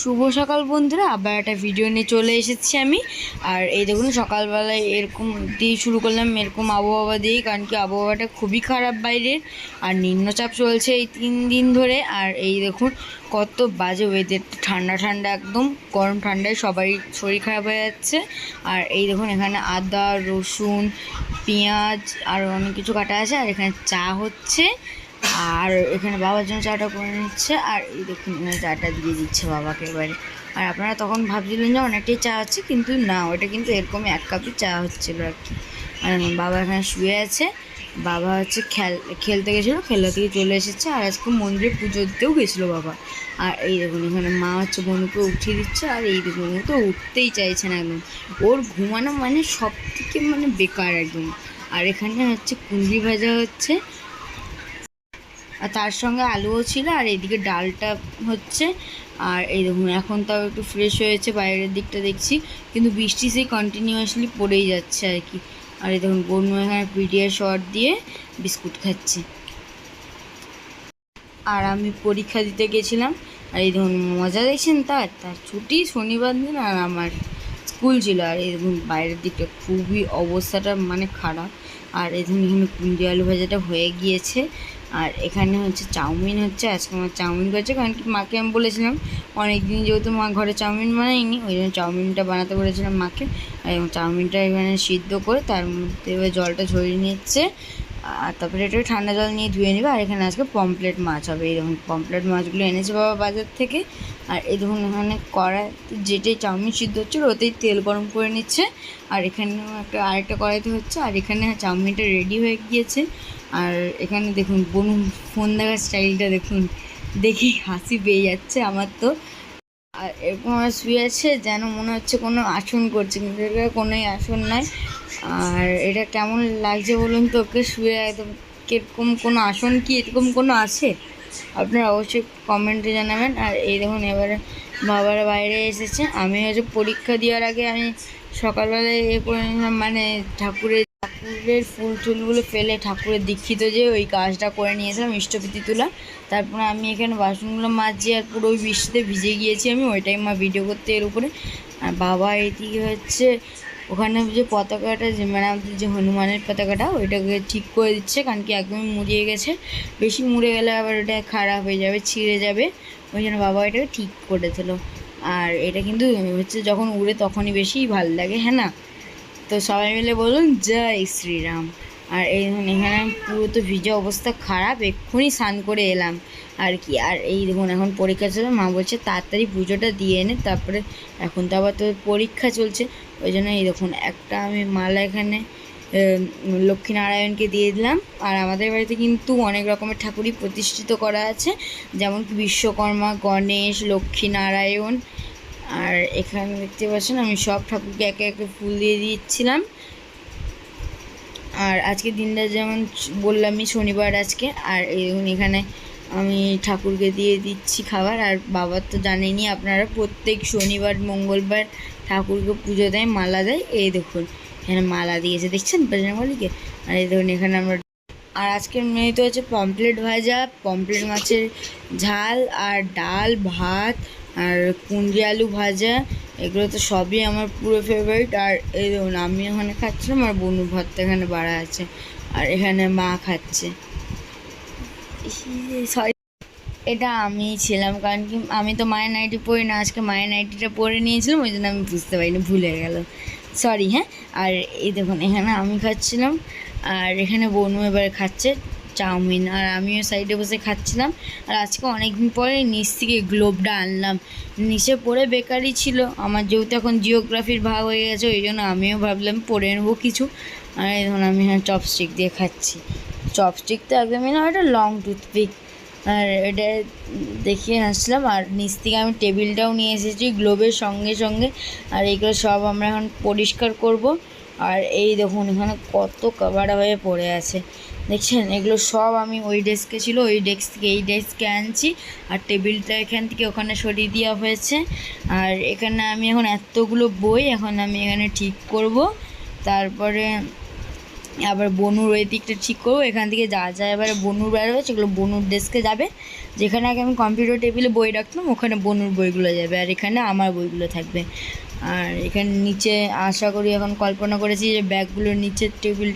শুভ সকাল বন্ধুরা, আবার একটা ভিডিও নিয়ে চলে এসেছি আমি। আর এই দেখুন, সকালবেলায় এরকম দিয়ে শুরু করলাম এরকম আবহাওয়া দিয়েই, কারণ কি আবহাওয়াটা খুবই খারাপ বাইরের, আর নিম্নচাপ চলছে এই তিন দিন ধরে। আর এই দেখুন, কত বাজে ওয়েদার ঠান্ডা ঠান্ডা একদম, গরম ঠান্ডায় সবাই শরীর খারাপ হয়ে যাচ্ছে। আর এই দেখুন, এখানে আদা, রসুন, পেঁয়াজ, আর অনেক কিছু কাটা আছে, আর এখানে চা হচ্ছে। আর এখানে বাবার জন্য চাটা করে নিচ্ছে, আর এই দেখুন চাটা দিয়ে দিচ্ছে বাবাকে এবারে। আর আপনারা তখন ভাবছিলেন যে অনেকটাই চা হচ্ছে কিন্তু না, ওটা কিন্তু এরকমই এক কাপই চা হচ্ছিল আর কি। আর বাবা এখানে শুয়ে আছে, বাবা হচ্ছে খেল, খেলতে গেছিল খেলা থেকে চলে এসেছে, আর আজকে মন্দিরে পুজো দিতেও গেছিল বাবা। আর এই দেখুন এখানে মা হচ্ছে বনুকে উঠিয়ে দিচ্ছে, আর এই দেখুন ও তো উঠতেই চাইছে না একদম। ওর ঘুমানো মানে সব থেকে মানে বেকার একদম। আর এখানে হচ্ছে কুন্দি ভাজা হচ্ছে আর তার সঙ্গে আলুও ছিল, আর এইদিকে ডালটা হচ্ছে। আর এই দেখুন এখন তাও একটু ফ্রেশ হয়েছে, বাইরের দিকটা দেখছি। কিন্তু বৃষ্টি সেই কন্টিনিউয়াসলি পড়েই যাচ্ছে আর কি। আর এই দেখুন, বনু এখানে পিডিয়া শর্ট দিয়ে বিস্কুট খাচ্ছে। আর আমি পরীক্ষা দিতে গেছিলাম, আর এই দেখুন, মজা দেখছেন তার? তার ছুটি শনিবার দিন আর আমার স্কুল ছিল। আর এই দেখুন, বাইরের দিকটা খুবই অবস্থাটা মানে খারাপ। আর এই দেখুন, এখানে কুন্দি আলু ভাজাটা হয়ে গিয়েছে। আর এখানে হচ্ছে চাউমিন হচ্ছে, আজকে আমার চাউমিন করেছে, কারণ কি মাকে আমি বলেছিলাম অনেক দিন যেহেতু মা ঘরে চাউমিন বানায়নি, ওই জন্য চাউমিনটা বানাতে বলেছিলাম মাকে, আর চাউমিনটা এখানে সিদ্ধ করে তার মধ্যে এবার জলটা ঝরিয়ে নিচ্ছে, আর তারপরে একটু ঠান্ডা জল নিয়ে ধুয়ে নেবে, আর এখানে আজকে পমপ্লেট মাছ হবে দেখুন পমপ্লেট মাছগুলো এনেছে বাবা বাজার থেকে, আর এই দেখুন এখানে কড়াই, যেটাই চাউমিন সিদ্ধ হচ্ছে ওতেই তেল গরম করে নিচ্ছে, আর এখানে একটা আরেকটা কড়াইতে হচ্ছে, আর এখানে চাউমিনটা রেডি হয়ে গিয়েছে আর এখানে দেখুন বনু ফোন দেখার স্টাইলটা দেখুন। দেখি, হাসি পেয়ে যাচ্ছে আমার তো। আর এরকম আমার শুয়ে আছে, যেন মনে হচ্ছে কোনো আসন করছে, কিন্তু এটা কোনোই আসন নয় আর এটা কেমন লাগছে বলুন তো, ওকে শুয়ে একদম কীরকম কোনো আসন কি, এরকম কোনো আছে? আপনারা অবশ্যই কমেন্টে জানাবেন। আর এই দেখুন, এবারে বাবারা বাইরে এসেছে। আমি হচ্ছে পরীক্ষা দেওয়ার আগে আমি সকালবেলায় এ করে মানে ঠাকুরের ঠাকুরের ফুল টুলগুলো ফেলে ঠাকুরের দীক্ষিত যে ওই কাজটা করে নিয়েছিলাম ইষ্টপিতি তোলা। তারপরে আমি এখানে বাসনগুলো মাজছি আর পুরো ওই বৃষ্টিতে ভিজে গিয়েছি আমি ওইটাই মা ভিডিও করতে এর উপরে। আর বাবা এদিকে হচ্ছে ওখানে যে পতাকাটা যে মানে আমাদের যে হনুমানের পতাকাটা, ওইটাকে ঠিক করে দিচ্ছে, কারণ কি একদমই মুড়িয়ে গেছে। বেশি মুড়ে গেলে আবার ওটা খারাপ হয়ে যাবে, ছিঁড়ে যাবে। ওই জন্য বাবা এটাকে ঠিক করে দিল। আর এটা কিন্তু হচ্ছে যখন উড়ে তখনই বেশি ভালো লাগে হ্যাঁ না? তো সবাই মিলে বলুন, জয় শ্রীরাম। আর এই দেখুন, এখানে পুরো তো ভিজে অবস্থা খারাপ, এক্ষুনি স্নান করে এলাম। আর কি, আর এই দেখুন, এখন পরীক্ষা চলছে, মা বলছে তাড়াতাড়ি পুজোটা দিয়ে এনে, তারপরে এখন তো আবার তো পরীক্ষা চলছে, ওই জন্য এই দেখুন, একটা আমি মালা এখানে লক্ষ্মীনারায়ণকে দিয়ে দিলাম। আর আমাদের বাড়িতে কিন্তু অনেক রকমের ঠাকুরই প্রতিষ্ঠিত করা আছে, যেমন কি বিশ্বকর্মা, গণেশ, লক্ষ্মীনারায়ণ আর এখানে দেখতে পাচ্ছেন আমি সব ঠাকুরকে একে একে ফুল দিয়ে দিচ্ছিলাম। আর আজকে দিনটা যেমন বললামই শনিবার আজকে, আর এখানে আমি ঠাকুরকে দিয়ে দিচ্ছি খাবার। আর বাবার তো জানেনই আপনারা, প্রত্যেক শনিবার, মঙ্গলবার ঠাকুরকে পুজো দেয়, মালা দেয়। এই দেখুন, এখানে মালা দিয়েছে। দেখছেন বজরঙ্গলিকে আর এই দেখুন এখানে আমরা আর আজকের মেনুতে হচ্ছে পমপ্লেট ভাজা পমপ্লেট মাছের ঝাল, আর ডাল, ভাত আর কুঁদরি আলু ভাজা, এগুলো তো সবই আমার পুরো ফেভারিট আর এই দেখুন, আমি ওখানে খাচ্ছিলাম আর বনু ভাতটা এখানে বাড়া আছে। আর এখানে মা খাচ্ছে। এটা আমি ছিলাম, কারণ কি আমি তো মায়ের নাইটি পরি না, আজকে মায়ের নাইটিটা পরে নিয়েছিলাম, ওই জন্য আমি বুঝতে পারিনি, ভুলে গেল। সরি হ্যাঁ? আর এই দেখুন, এখানে আমি খাচ্ছিলাম, আর এখানে বনু এবার খাচ্ছে। চাউমিন। আর আমিও সাইডে বসে খাচ্ছিলাম। আর আজকে অনেক দিন পরে নিচ থেকে গ্লোবটা আনলাম। নিচে পরে বেকারই ছিল। আমার যেহেতু এখন জিওগ্রাফির ভাগ হয়ে গেছে, ওই জন্য আমিও ভাবলাম পরে নেব কিছু। আর ধরুন আমি এখানে চপস্টিক দিয়ে খাচ্ছি। চপস্টিক তো একদমই না, ওটা লং টুথপিক আর এটা দেখিয়ে আসলাম। আর নিচ থেকে আমি টেবিলটাও নিয়ে এসেছি গ্লোবের সঙ্গে সঙ্গে। আর এগুলো সব আমরা এখন পরিষ্কার করব। আর এই দেখুন, এখানে কত কাবাড়া হয়ে পড়ে আছে। দেখছেন? এগুলো সব আমি ওই ডেস্কে ছিল, ওই ডেস্ক থেকে এই ডেস্কে আনছি। আর টেবিলটা এখান থেকে ওখানে সরিয়ে দেওয়া হয়েছে। আর এখানে আমি এখন এতগুলো বই এখন আমি এখানে ঠিক করব। তারপরে আবার বনুর ওই দিকটা ঠিক করব। এখান থেকে যা যা এবারে বনুর বেরোবে সেগুলো বনুর ডেস্কে যাবে। যেখানে আগে আমি কম্পিউটার টেবিলে বই রাখতাম, ওখানে বনুর বইগুলো যাবে। আর এখানে আমার বইগুলো থাকবে। আর এখানে নিচে আশা করি এখন কল্পনা করেছি যে ব্যাগগুলোর নিচের টেবিলটা